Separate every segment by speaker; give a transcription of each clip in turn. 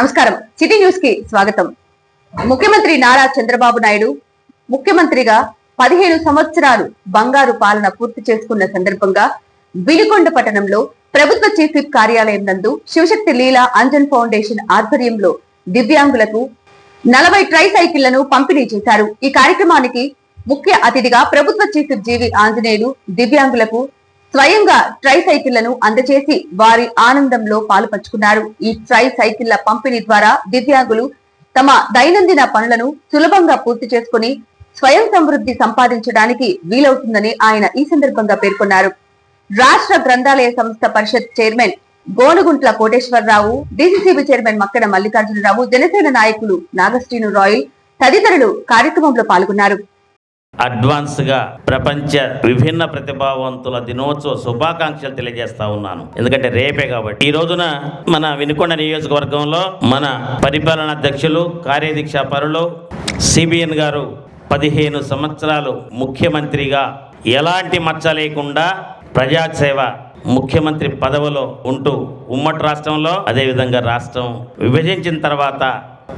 Speaker 1: నమస్కారం. సిటీ న్యూస్కి స్వాగతం. ముఖ్యమంత్రి నారా చంద్రబాబు నాయుడు ముఖ్యమంత్రిగా పదిహేను సంవత్సరాలు బంగారు పాలన పూర్తి చేసుకున్న సందర్భంగా వినుకొండ పట్టణంలో ప్రభుత్వ చీఫ్ కార్యాలయం నందు శివశక్తి లీలా అంజన్ ఫౌండేషన్ ఆధ్వర్యంలో దివ్యాంగులకు నలభై ట్రై సైకిళ్ళను పంపిణీ చేశారు. ఈ కార్యక్రమానికి ముఖ్య అతిథిగా ప్రభుత్వ చీఫ్ జీవి ఆంజనేయులు దివ్యాంగులకు స్వయంగా ట్రై సైకిళ్ళను అందజేసి వారి ఆనందంలో పాలుపంచుకున్నారు. ఈ ట్రై సైకిళ్ళ పంపిణీ ద్వారా దివ్యాంగులు తమ దైనందిన పనులను సులభంగా పూర్తి చేసుకుని స్వయం సమృద్ధి సంపాదించడానికి వీలవుతుందని ఆయన ఈ సందర్భంగా పేర్కొన్నారు. రాష్ట్ర గ్రంథాలయ సంస్థ పరిషత్ chairman Gonuguntla Koteswararao DCCB chairman Makkena Mallikarjunarao Janasena నాయకులు నాగశ్రీను రాయల్ తదితరులు కార్యక్రమంలో పాల్గొన్నారు.
Speaker 2: అడ్వాన్స్గా ప్రపంచ విభిన్న ప్రతిభావంతుల దినోత్సవ శుభాకాంక్షలు తెలియజేస్తా ఉన్నాను. ఎందుకంటే రేపే కాబట్టి. ఈ రోజున మన వినుకొండ నియోజకవర్గంలో మన పరిపాలన అధ్యక్షులు కార్యదీక్ష పరులు సిబిఎన్ గారు పదిహేను సంవత్సరాలు ముఖ్యమంత్రిగా ఎలాంటి మచ్చ లేకుండా ప్రజాసేవ ముఖ్యమంత్రి పదవిలో ఉంటూ ఉమ్మడి రాష్ట్రంలో అదేవిధంగా రాష్ట్రం విభజించిన తర్వాత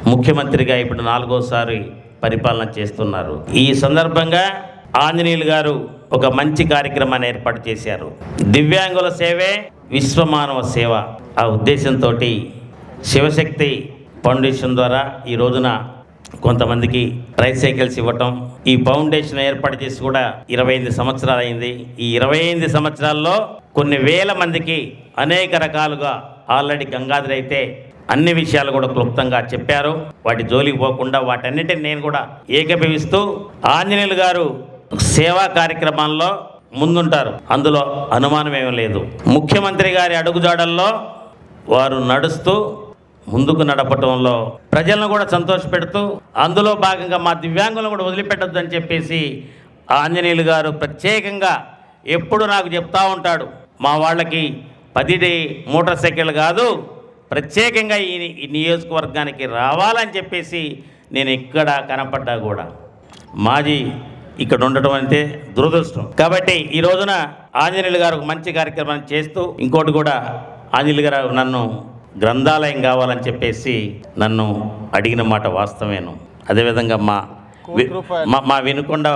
Speaker 2: ముఖ్యమంత్రిగా ఇప్పుడు నాలుగోసారి పరిపాలన చేస్తున్నారు. ఈ సందర్భంగా ఆంజనేయులు గారు ఒక మంచి కార్యక్రమాన్ని ఏర్పాటు చేశారు. దివ్యాంగుల సేవే విశ్వమానవ సేవ. ఆ ఉద్దేశంతో శివశక్తి ఫౌండేషన్ ద్వారా ఈ రోజున కొంతమందికి ట్రైసైకిల్స్ ఇవ్వటం ఈ ఫౌండేషన్ ఏర్పాటు చేసి కూడా ఇరవై ఎనిమిది సంవత్సరాలు అయింది. ఈ ఇరవై ఎనిమిది సంవత్సరాల్లో కొన్ని వేల మందికి అనేక రకాలుగా ఆల్రెడీ గంగాధర్ అయితే అన్ని విషయాలు కూడా క్లుప్తంగా చెప్పారు. వాటి జోలికి పోకుండా వాటన్నిటిని నేను కూడా ఏకీభవిస్తూ ఆంజనేయులు గారు సేవా కార్యక్రమాల్లో ముందుంటారు. అందులో అనుమానం ఏమీ లేదు. ముఖ్యమంత్రి గారి అడుగుజాడల్లో వారు నడుస్తూ ముందుకు నడపటంలో ప్రజలను కూడా సంతోషపెడుతూ అందులో భాగంగా మా దివ్యాంగులను కూడా వదిలిపెట్టద్దు అని చెప్పేసి ఆంజనేయులు గారు ప్రత్యేకంగా ఎప్పుడు నాకు చెప్తా ఉంటాడు. మా వాళ్ళకి పది మోటార్ సైకిల్ కాదు ప్రత్యేకంగా ఈ నియోజకవర్గానికి రావాలని చెప్పేసి నేను ఎక్కడ కనపడ్డా కూడా మాజీ ఇక్కడ ఉండటం అంటే దురదృష్టం. కాబట్టి ఈ రోజున ఆంజనేయులు గారు ఒక మంచి కార్యక్రమాన్ని చేస్తూ ఇంకోటి కూడా ఆంజనేయులు గారు నన్ను గ్రంథాలయం కావాలని చెప్పేసి నన్ను అడిగిన మాట వాస్తవేను. అదేవిధంగా మా మా వినుకొండ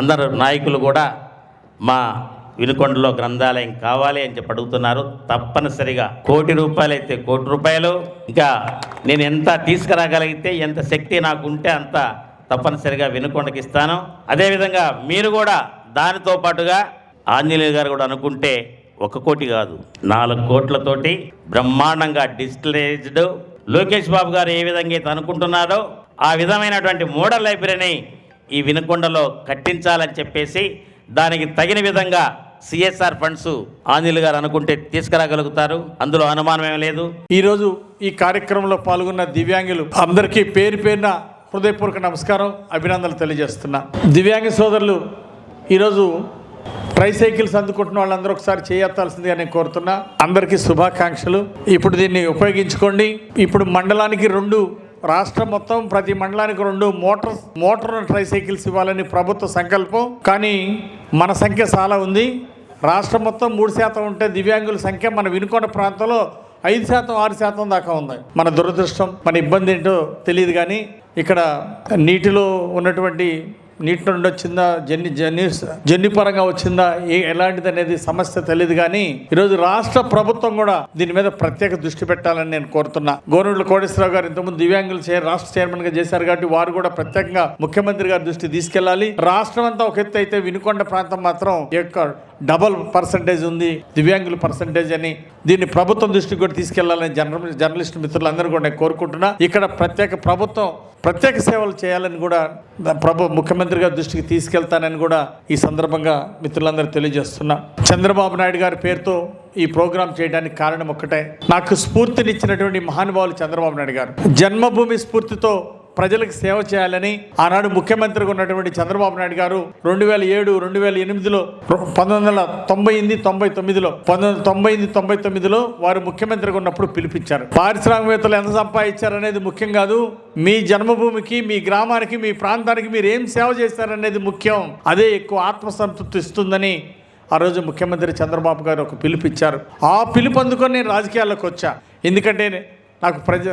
Speaker 2: అందరు నాయకులు కూడా మా వినుకొండలో గ్రంథాలయం కావాలి అని చెప్పి అడుగుతున్నారు. తప్పనిసరిగా కోటి రూపాయలు అయితే కోటి రూపాయలు. ఇంకా నేను ఎంత తీసుకురాగలిగితే ఎంత శక్తి నాకు ఉంటే అంత తప్పనిసరిగా వినుకొండకి ఇస్తాను. అదేవిధంగా మీరు కూడా దానితో పాటుగా ఆంజనేయులు గారు కూడా అనుకుంటే ఒక కోటి కాదు నాలుగు కోట్లతోటి బ్రహ్మాండంగా డిజిటలైజ్డ్ లోకేష్ బాబు గారు ఏ విధంగా అయితే అనుకుంటున్నారో ఆ విధమైనటువంటి మోడల్ లైబ్రరీని ఈ వినుకొండలో కట్టించాలని చెప్పేసి దానికి తగిన విధంగా సిఎస్ఆర్ ఫండ్స్ ఆంజనేయులు గారు అనుకుంటే తీసుకురాగలుగుతారు. అందులో అనుమానం ఏమీ లేదు.
Speaker 3: ఈరోజు ఈ కార్యక్రమంలో పాల్గొన్న దివ్యాంగులు అందరికీ పేరు పేరున హృదయపూర్వక నమస్కారం అభినందనలు తెలియజేస్తున్నా. దివ్యాంగ సోదరులు ఈరోజు ట్రైసైకిల్స్ అందుకుంటున్న వాళ్ళందరూ ఒకసారి చేయత్తాల్సిందిగా నేను కోరుతున్నా. అందరికీ శుభాకాంక్షలు. ఇప్పుడు దీన్ని ఉపయోగించుకోండి. ఇప్పుడు మండలానికి రెండు రాష్ట్రం మొత్తం ప్రతి మండలానికి రెండు మోటార్ మోటార్ ట్రైసైకిల్స్ ఇవ్వాలని ప్రభుత్వ సంకల్పం. కానీ మన సంఖ్య చాలా ఉంది. రాష్ట్రం మొత్తం మూడు శాతం ఉంటే దివ్యాంగుల సంఖ్య మన వినుకొండ ప్రాంతంలో ఐదు శాతం ఆరు శాతం దాకా ఉంది. మన దురదృష్టం మన ఇబ్బంది ఏంటో తెలియదు కానీ ఇక్కడ నీటిలో ఉన్నటువంటి నీటి నుండి వచ్చిందా జన్ని జన్ని జన్యుపరంగా వచ్చిందా? ఏ ఎలాంటిది అనేది సమస్య తెలియదు కానీ ఈరోజు రాష్ట్ర ప్రభుత్వం కూడా దీని మీద ప్రత్యేక దృష్టి పెట్టాలని నేను కోరుతున్నా. గోనూళ్ళ కోటేశ్వరరావు గారు ఇంతకుముందు దివ్యాంగులు చే రాష్ట్ర చైర్మన్గా చేశారు కాబట్టి వారు కూడా ప్రత్యేకంగా ముఖ్యమంత్రి గారి దృష్టి తీసుకెళ్ళాలి రాష్ట్రం అంతా ఒక ఎత్తు అయితే వినుకొండ ప్రాంతం మాత్రం యొక్క డబల్ పర్సంటేజ్ ఉంది. దివ్యాంగుల పర్సంటేజ్ అని దీన్ని ప్రభుత్వం దృష్టికి కూడా తీసుకెళ్ళాలని జర్నల్ జర్నలిస్ట్ మిత్రులందరూ కూడా నేను కోరుకుంటున్నా. ఇక్కడ ప్రత్యేక ప్రభుత్వం ప్రత్యేక సేవలు చేయాలని కూడా ప్రభు ముఖ్యమంత్రి గారి దృష్టికి తీసుకెళ్తానని కూడా ఈ సందర్భంగా మిత్రులందరూ తెలియజేస్తున్నా. చంద్రబాబు నాయుడు గారి పేరుతో ఈ ప్రోగ్రాం చేయడానికి కారణం ఒక్కటే. నాకు స్ఫూర్తినిచ్చినటువంటి మహానుభావులు చంద్రబాబు నాయుడు గారు. జన్మభూమి స్ఫూర్తితో ప్రజలకు సేవ చేయాలని ఆనాడు ముఖ్యమంత్రిగా ఉన్నటువంటి చంద్రబాబు నాయుడు గారు రెండు వేల ఏడు రెండు వేల ఎనిమిదిలో పంతొమ్మిది వందల తొంభై ఎనిమిది తొంభై తొమ్మిదిలో పంతొమ్మిది వందల తొంభై ఎనిమిది తొంభై తొమ్మిదిలో వారు ముఖ్యమంత్రిగా ఉన్నప్పుడు పిలిపించారు. పారిశ్రామికవేత్తలు ఎంత సంపాదించారనేది ముఖ్యం కాదు. మీ జన్మభూమికి మీ గ్రామానికి మీ ప్రాంతానికి మీరు ఏం సేవ చేస్తారనేది ముఖ్యం. అదే ఎక్కువ ఆత్మసంతృప్తి ఇస్తుందని ఆ రోజు ముఖ్యమంత్రి చంద్రబాబు గారు ఒక పిలుపు ఇచ్చారు ఆ పిలుపు అందుకొని నేను రాజకీయాల్లోకి వచ్చా. ఎందుకంటే నాకు ప్రజ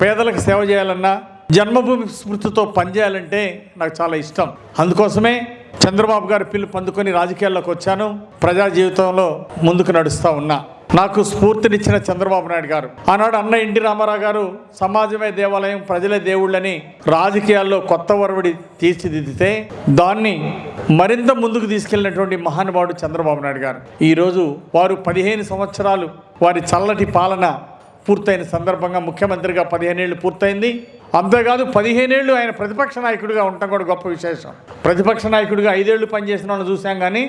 Speaker 3: పేదలకు సేవ చేయాలన్నా జన్మభూమి స్మృతితో పనిచేయాలంటే నాకు చాలా ఇష్టం. అందుకోసమే చంద్రబాబు గారి పిలుపు అందుకొని రాజకీయాల్లోకి వచ్చాను. ప్రజా జీవితంలో ముందుకు నడుస్తూ ఉన్నా. నాకు స్ఫూర్తినిచ్చిన చంద్రబాబు నాయుడు గారు. ఆనాడు అన్న ఎన్టీ రామారావు గారు సమాజమే దేవాలయం ప్రజలే దేవుళ్ళని రాజకీయాల్లో కొత్త ఒరవడి తీర్చిదిద్దితే దాన్ని మరింత ముందుకు తీసుకెళ్ళినటువంటి మహానుభావుడు చంద్రబాబు నాయుడు గారు. ఈరోజు వారు పదిహేను సంవత్సరాలు వారి చల్లటి పాలన పూర్తయిన సందర్భంగా ముఖ్యమంత్రిగా పదిహేనేళ్ళు పూర్తయింది. అంతేకాదు పదిహేనేళ్ళు ఆయన ప్రతిపక్ష నాయకుడిగా ఉండటం కూడా గొప్ప విశేషం. ప్రతిపక్ష నాయకుడిగా ఐదేళ్ళు పనిచేసిన వాళ్ళు చూసాం కానీ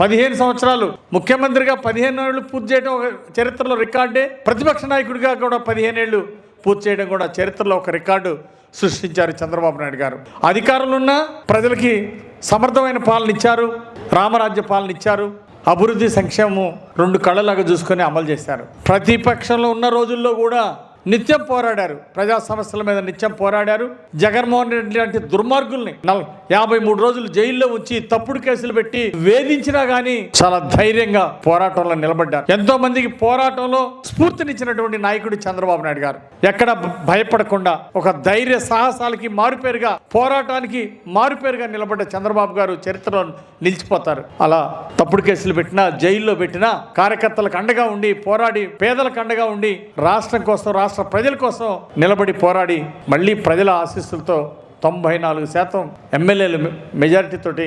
Speaker 3: పదిహేను సంవత్సరాలు ముఖ్యమంత్రిగా పదిహేను ఏళ్ళు పూర్తి చేయడం ఒక చరిత్రలో రికార్డే. ప్రతిపక్ష నాయకుడిగా కూడా పదిహేనేళ్ళు పూర్తి చేయడం కూడా చరిత్రలో ఒక రికార్డు సృష్టించారు చంద్రబాబు నాయుడు గారు. అధికారులున్న ఉన్న ప్రజలకి సమర్థమైన పాలన ఇచ్చారు రామరాజ్య పాలన ఇచ్చారు అభివృద్ధి సంక్షేమం రెండు కళ్ళలాగా చూసుకొని అమలు చేశారు. ప్రతిపక్షంలో ఉన్న రోజుల్లో కూడా నిత్యం పోరాడారు. ప్రజా సమస్యల మీద నిత్యం పోరాడారు. జగన్మోహన్ రెడ్డి లాంటి దుర్మార్గుల్ని యాభై మూడు రోజులు జైల్లో ఉంచి తప్పుడు కేసులు పెట్టి వేధించినా గానీ చాలా ధైర్యంగా పోరాటంలో నిలబడ్డారు. ఎంతో మందికి పోరాటంలో స్ఫూర్తినిచ్చినటువంటి నాయకుడు చంద్రబాబు నాయుడు గారు. ఎక్కడ భయపడకుండా ఒక ధైర్య సాహసాలకి మారుపేరుగా పోరాటానికి మారుపేరుగా నిలబడ్డ చంద్రబాబు గారు చరిత్రలో నిలిచిపోతారు. అలా తప్పుడు కేసులు పెట్టినా జైల్లో పెట్టినా కార్యకర్తలకు అండగా ఉండి పోరాడి పేదలకు అండగా ఉండి రాష్ట్రం కోసం రాష్ట్ర రాష్ట్ర ప్రజల కోసం నిలబడి పోరాడి మళ్ళీ ప్రజల ఆశీస్సులతో తొంభై నాలుగు శాతం ఎమ్మెల్యేలు మెజారిటీతోటి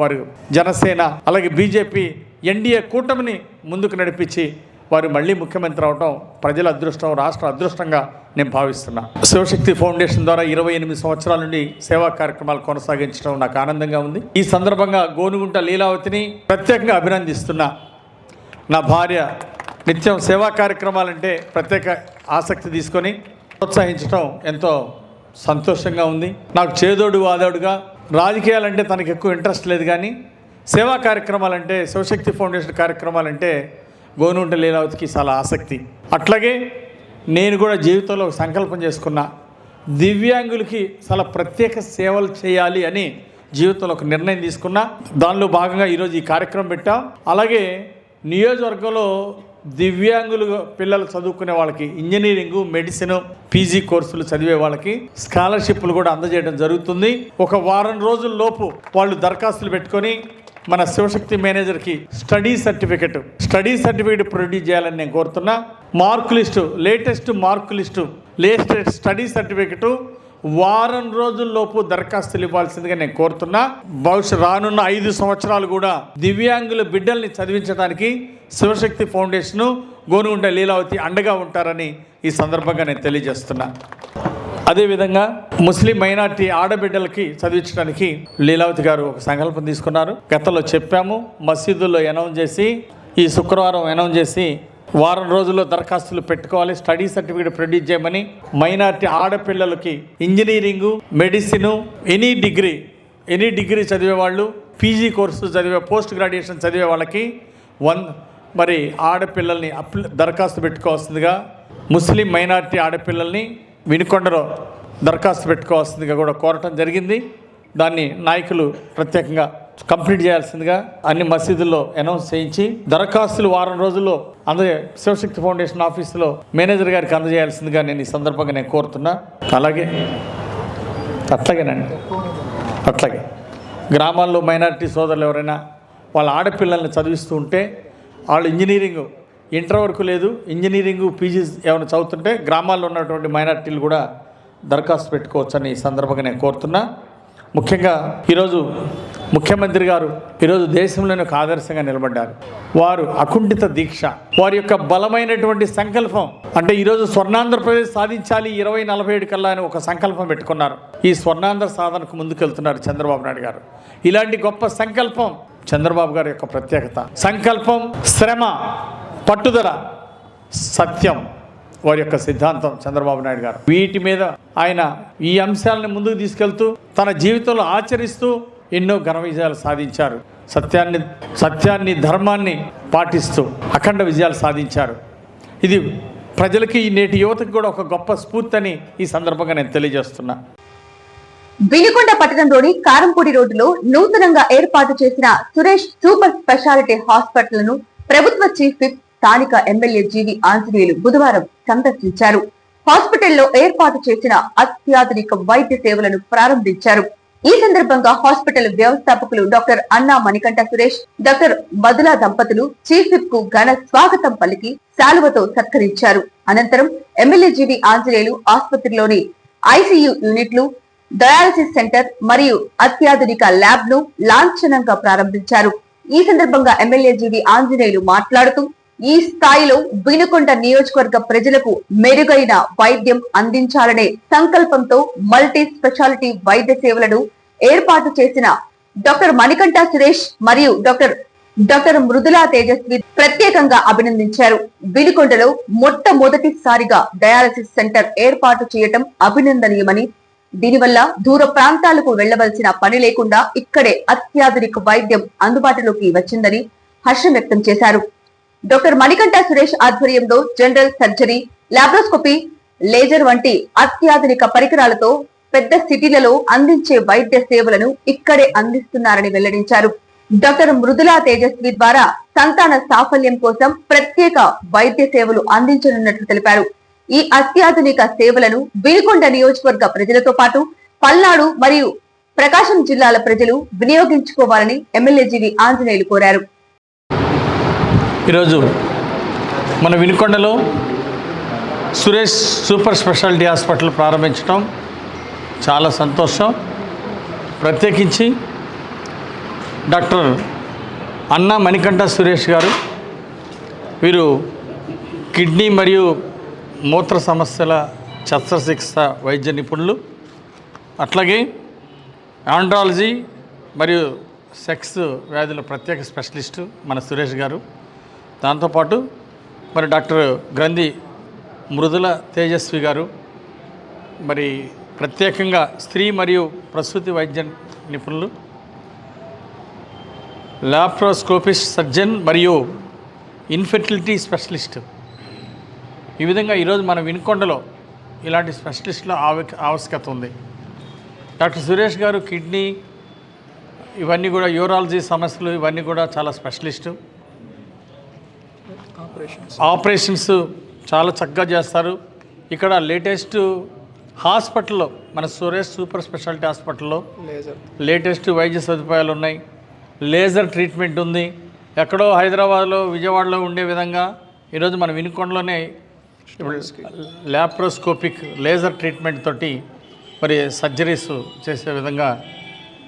Speaker 3: వారు జనసేన అలాగే బీజేపీ ఎన్డీఏ కూటమిని ముందుకు నడిపించి వారు మళ్ళీ ముఖ్యమంత్రి అవడం ప్రజల అదృష్టం రాష్ట్ర అదృష్టంగా నేను భావిస్తున్నా. శివశక్తి ఫౌండేషన్ ద్వారా ఇరవై ఎనిమిది సంవత్సరాల నుండి సేవా కార్యక్రమాలు కొనసాగించడం నాకు ఆనందంగా ఉంది. ఈ సందర్భంగా గోనుగుంట లీలావతిని ప్రత్యేకంగా అభినందిస్తున్నా. నా భార్య నిత్యం సేవా కార్యక్రమాలంటే ప్రత్యేక ఆసక్తి తీసుకొని ప్రోత్సహించడం ఎంతో సంతోషంగా ఉంది. నాకు చేదోడు వాదోడుగా రాజకీయాలంటే తనకు ఎక్కువ ఇంట్రెస్ట్ లేదు కానీ సేవా కార్యక్రమాలంటే శివశక్తి ఫౌండేషన్ కార్యక్రమాలంటే గోనుంట లీలావతికి చాలా ఆసక్తి. అట్లాగే నేను కూడా జీవితంలో సంకల్పం చేసుకున్నా దివ్యాంగులకి చాలా ప్రత్యేక సేవలు చేయాలి అని జీవితంలో ఒక నిర్ణయం తీసుకున్నా. దానిలో భాగంగా ఈరోజు ఈ కార్యక్రమం పెట్టాం. అలాగే నియోజకవర్గంలో దివ్యాంగులు పిల్లలు చదువుకునే వాళ్ళకి ఇంజనీరింగ్ మెడిసిన్ పీజీ కోర్సులు చదివే వాళ్ళకి స్కాలర్షిప్లు కూడా అందజేయడం జరుగుతుంది. ఒక వారం రోజుల లోపు వాళ్ళు దరఖాస్తులు పెట్టుకొని మన శివశక్తి మేనేజర్కి study certificate study certificate produce చేయాలని నేను కోరుతున్నా. Mark list latest mark list latest study certificate వారం రోజుల్లోపు దరఖాస్తులు ఇవ్వాల్సిందిగా నేను కోరుతున్నా. బహుశా రానున్న ఐదు సంవత్సరాలు కూడా దివ్యాంగుల బిడ్డల్ని చదివించడానికి శివశక్తి ఫౌండేషను గోనుగుంట లీలావతి అండగా ఉంటారని ఈ సందర్భంగా నేను తెలియజేస్తున్నా. అదేవిధంగా ముస్లిం మైనార్టీ ఆడబిడ్డలకి చదివించడానికి లీలావతి గారు ఒక సంకల్పం తీసుకున్నారు. గతంలో చెప్పాము మసీదుల్లో అనౌన్స్ చేసి ఈ శుక్రవారం అనౌన్స్ చేసి వారం రోజుల్లో దరఖాస్తులు పెట్టుకోవాలి. స్టడీ సర్టిఫికేట్ ప్రొడ్యూస్ చేయమని మైనార్టీ ఆడపిల్లలకి engineering medicine any degree any degree చదివే వాళ్ళు పీజీ కోర్సు చదివే పోస్ట్ గ్రాడ్యుయేషన్ చదివే వాళ్ళకి వన్ మరి ఆడపిల్లల్ని అప్ల దరఖాస్తు పెట్టుకోవాల్సిందిగా ముస్లిం మైనార్టీ ఆడపిల్లల్ని వినుకొండలో దరఖాస్తు పెట్టుకోవాల్సిందిగా కూడా కోరటం జరిగింది. దాన్ని నాయకులు ప్రత్యేకంగా కంప్లీట్ చేయాల్సిందిగా అన్ని మసీదుల్లో అనౌన్స్ చేయించి దరఖాస్తులు వారం రోజుల్లో అందజే శివశక్తి ఫౌండేషన్ ఆఫీసులో మేనేజర్ గారికి అందజేయాల్సిందిగా నేను ఈ సందర్భంగా నేను కోరుతున్నా. అలాగే అట్లాగేనండి అట్లాగే. గ్రామాల్లో మైనారిటీ సోదరులు ఎవరైనా వాళ్ళ ఆడపిల్లల్ని చదివిస్తూ ఉంటే వాళ్ళు ఇంజనీరింగ్ ఇంటర్ వరకు లేదు ఇంజనీరింగ్ పీజీ ఏమైనా చదువుతుంటే గ్రామాల్లో ఉన్నటువంటి మైనారిటీలు కూడా దరఖాస్తు పెట్టుకోవచ్చని ఈ సందర్భంగా నేను కోరుతున్నా. ముఖ్యంగా ఈరోజు ముఖ్యమంత్రి గారు ఈరోజు దేశంలోనే ఒక ఆదర్శంగా నిలబడ్డారు. వారు అకుంఠిత దీక్ష వారి యొక్క బలమైనటువంటి సంకల్పం అంటే ఈరోజు స్వర్ణాంధ్రప్రదేశ్ సాధించాలి ఇరవై నలభై ఏడు కల్లా అని ఒక సంకల్పం పెట్టుకున్నారు. ఈ స్వర్ణాంధ్ర సాధనకు ముందుకెళ్తున్నారు చంద్రబాబు నాయుడు గారు. ఇలాంటి గొప్ప సంకల్పం చంద్రబాబు గారి యొక్క ప్రత్యేకత. సంకల్పం శ్రమ పట్టుదల సత్యం. వారి యొక్క సిద్ధాంతం చంద్రబాబు నాయుడు గారు. వీటి మీద ఆయన ఈ అంశాలను ముందుకు తీసుకెళ్తూ తన జీవితంలో ఆచరిస్తూ ఎన్నో ఘన విజయాలు సాధించారు. సత్యాన్ని సత్యాన్ని ధర్మాన్ని పాటిస్తూ అఖండ విజయాలు సాధించారు. ఇది ప్రజలకి ఈ నేటి యువతకు కూడా ఒక గొప్ప స్ఫూర్తి అని ఈ సందర్భంగా నేను తెలియజేస్తున్నా.
Speaker 1: బిలికొండ పట్టణంలోని కారంపూడి రోడ్డులో నూతనంగా ఏర్పాటు చేసిన సురేష్ సూపర్ స్పెషాలిటీ హాస్పిటల్ను ప్రభుత్వ చీఫ్ స్థానిక ఎమ్మెల్యే జీవి ఆంజనేయులు బుధవారం సందర్శించారు. హాస్పిటల్లో ఏర్పాటు చేసిన అత్యాధునిక వైద్య సేవలను ప్రారంభించారు. ఈ సందర్భంగా హాస్పిటల్ వ్యవస్థాపకులు డాక్టర్ అన్నా మణికంఠ సురేష్ డాక్టర్ బదులా దంపతులు చీఫ్ విప్కు ఘన స్వాగతం పలికి శాలువతో సత్కరించారు. అనంతరం ఎమ్మెల్యే జీవి ఆంజనేయులు ఆసుపత్రిలోని ఐసీయూ యూనిట్లు డయాలసిస్ సెంటర్ మరియు అత్యాధునిక ల్యాబ్ను లాంఛనంగా ప్రారంభించారు. ఈ సందర్భంగా ఎమ్మెల్యే జీవి ఆంజనేయులు మాట్లాడుతూ ఈ స్థాయిలో వినుకొండ నియోజకవర్గ ప్రజలకు మెరుగైన వైద్యం అందించాలనే సంకల్పంతో మల్టీ స్పెషాలిటీ వైద్య సేవలను ఏర్పాటు చేసిన డాక్టర్ మణికంఠ సురేష్ మరియు డాక్టర్ డాక్టర్ మృదులా తేజస్వి ప్రత్యేకంగా అభినందించారు. వినుకొండలో మొట్టమొదటిసారిగా డయాలసిస్ సెంటర్ ఏర్పాటు చేయటం అభినందనీయమని దీనివల్ల దూర ప్రాంతాలకు వెళ్ళవలసిన పని లేకుండా ఇక్కడే అత్యాధునిక వైద్యం అందుబాటులోకి వచ్చిందని హర్షం వ్యక్తం చేశారు. డాక్టర్ మణికంఠ సురేష్ ఆధ్వర్యంలో జనరల్ సర్జరీ లాబ్రోస్కోపీ లేజర్ వంటి అత్యాధునిక పరికరాలతో పెద్ద సిటీలలో అందించే వైద్య సేవలను ఇక్కడే అందిస్తున్నారని వెల్లడించారు. డాక్టర్ మృదులా తేజస్వి ద్వారా సంతాన సాఫల్యం కోసం ప్రత్యేక వైద్య సేవలు అందించనున్నట్లు తెలిపారు. ఈ అత్యాధునిక సేవలను వినుకొండ నియోజకవర్గ ప్రజలతో పాటు పల్నాడు మరియు ప్రకాశం జిల్లాల ప్రజలు వినియోగించుకోవాలని ఎమ్మెల్యే జీవి ఆంజనేయులు కోరారు.
Speaker 3: ఈరోజు మన వినుకొండలో సురేష్ సూపర్ స్పెషాలిటీ హాస్పిటల్ ప్రారంభించడం చాలా సంతోషం. ప్రత్యేకించి డాక్టర్ అన్నా మణికంఠ సురేష్ గారు వీరు కిడ్నీ మరియు మూత్ర సమస్యల శస్త్రచికిత్స వైద్య నిపుణులు అట్లాగే ఆండ్రాలజీ మరియు సెక్స్ వ్యాధుల ప్రత్యేక స్పెషలిస్టు మన సురేష్ గారు. దాంతోపాటు మరి డాక్టర్ గ్రంథి మృదుల తేజస్వి గారు మరి ప్రత్యేకంగా స్త్రీ మరియు ప్రసూతి వైద్య నిపుణులు లాప్రోస్కోపిస్ట్ సర్జన్ మరియు ఇన్ఫెర్టిలిటీ స్పెషలిస్ట్. ఈ విధంగా ఈరోజు మన వినుకొండలో ఇలాంటి స్పెషలిస్టుల ఆవ ఆవశ్యకత ఉంది. డాక్టర్ సురేష్ గారు కిడ్నీ ఇవన్నీ కూడా యూరాలజీ సమస్యలు ఇవన్నీ కూడా చాలా స్పెషలిస్టు. ఆపరేషన్స్. చాలా చక్కగా చేస్తారు. ఇక్కడ లేటెస్ట్ హాస్పిటల్లో మన సురేష్ సూపర్ స్పెషాలిటీ హాస్పిటల్లో లేటెస్ట్ వైద్య సదుపాయాలు ఉన్నాయి. లేజర్ ట్రీట్మెంట్ ఉంది. ఎక్కడో హైదరాబాద్లో విజయవాడలో ఉండే విధంగా ఈరోజు మన వినుకొండలోనే ల్యాప్రోస్కోపిక్ లేజర్ ట్రీట్మెంట్ తోటి మరి సర్జరీస్ చేసే విధంగా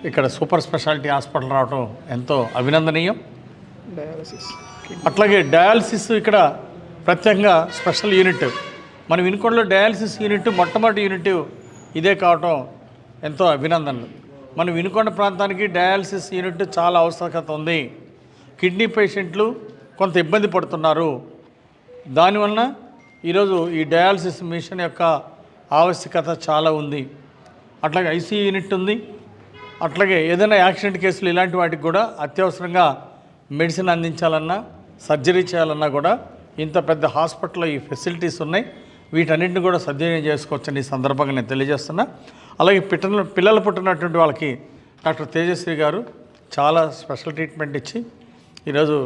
Speaker 3: ఇక్కడ సూపర్ స్పెషాలిటీ హాస్పిటల్ రావడం ఎంతో అభినందనీయం. అట్లాగే డయాలసిస్ ఇక్కడ ప్రత్యేకంగా స్పెషల్ యూనిట్. మన వినుకొండలో డయాలసిస్ యూనిట్ మొట్టమొదటి యూనిట్ ఇదే కావటం ఎంతో అభినందనలు. మన వినుకొండ ప్రాంతానికి డయాలసిస్ యూనిట్ చాలా అవసరకత ఉంది. కిడ్నీ పేషెంట్లు కొంత ఇబ్బంది పడుతున్నారు. దానివలన ఈరోజు ఈ డయాలసిస్ మిషన్ యొక్క ఆవశ్యకత చాలా ఉంది. అట్లాగే ఐసీయూ యూనిట్ ఉంది. అట్లాగే ఏదైనా యాక్సిడెంట్ కేసులు ఇలాంటి వాటికి కూడా అత్యవసరంగా మెడిసిన్ అందించాలన్నా సర్జరీ చేయాలన్నా కూడా ఇంత పెద్ద హాస్పిటల్లో ఈ ఫెసిలిటీస్ ఉన్నాయి. వీటన్నింటిని కూడా సద్వినియోగం చేసుకోవచ్చని ఈ సందర్భంగా నేను తెలియజేస్తున్నా. అలాగే పిట్టిన పిల్లలు పుట్టినటువంటి వాళ్ళకి డాక్టర్ తేజస్వి గారు చాలా స్పెషల్ ట్రీట్మెంట్ ఇచ్చి ఈరోజు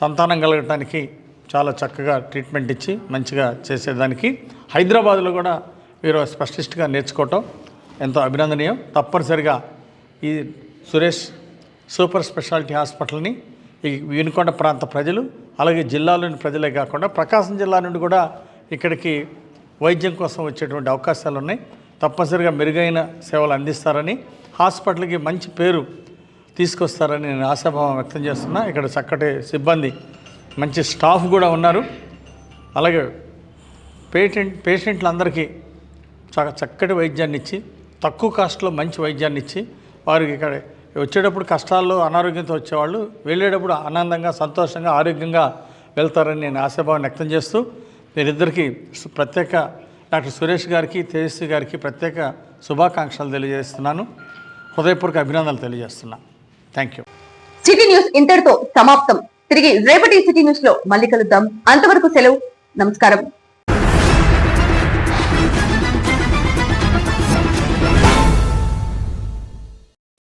Speaker 3: సంతానం కలగటానికి చాలా చక్కగా ట్రీట్మెంట్ ఇచ్చి మంచిగా చేసేదానికి హైదరాబాద్లో కూడా వీరు స్పెషలిస్ట్గా నేర్చుకోవటం ఎంతో అభినందనీయం. తప్పనిసరిగా ఈ సురేష్ సూపర్ స్పెషాలిటీ హాస్పిటల్ని ఈ వినుకొండ ప్రాంత ప్రజలు అలాగే జిల్లాలోని ప్రజలే కాకుండా ప్రకాశం జిల్లా నుండి కూడా ఇక్కడికి వైద్యం కోసం వచ్చేటువంటి అవకాశాలు ఉన్నాయి. తప్పనిసరిగా మెరుగైన సేవలు అందిస్తారని హాస్పిటల్కి మంచి పేరు తీసుకొస్తారని నేను ఆశాభావం వ్యక్తం చేస్తున్నా. ఇక్కడ చక్కటి సిబ్బంది మంచి స్టాఫ్ కూడా ఉన్నారు. అలాగే పేషెంట్ పేషెంట్లందరికీ చక్కటి వైద్యాన్ని ఇచ్చి తక్కువ కాస్ట్లో మంచి వైద్యాన్ని ఇచ్చి వారికి ఇక్కడ వచ్చేటప్పుడు కష్టాల్లో అనారోగ్యంతో వచ్చేవాళ్ళు వెళ్ళేటప్పుడు ఆనందంగా సంతోషంగా ఆరోగ్యంగా వెళ్తారని నేను ఆశాభావం వ్యక్తం చేస్తూ మీరిద్దరికీ ప్రత్యేక డాక్టర్ సురేష్ గారికి తేజస్వి గారికి ప్రత్యేక శుభాకాంక్షలు తెలియజేస్తున్నాను. హృదయపూర్వక అభినందనలు తెలియజేస్తున్నాను థ్యాంక్ యూ
Speaker 1: సిటీ న్యూస్ ఇంతటితో సమాప్తం. తిరిగి రేపటి సిటీ న్యూస్లో మళ్ళీ కలుద్దాం. అంతవరకు సెలవు. నమస్కారం.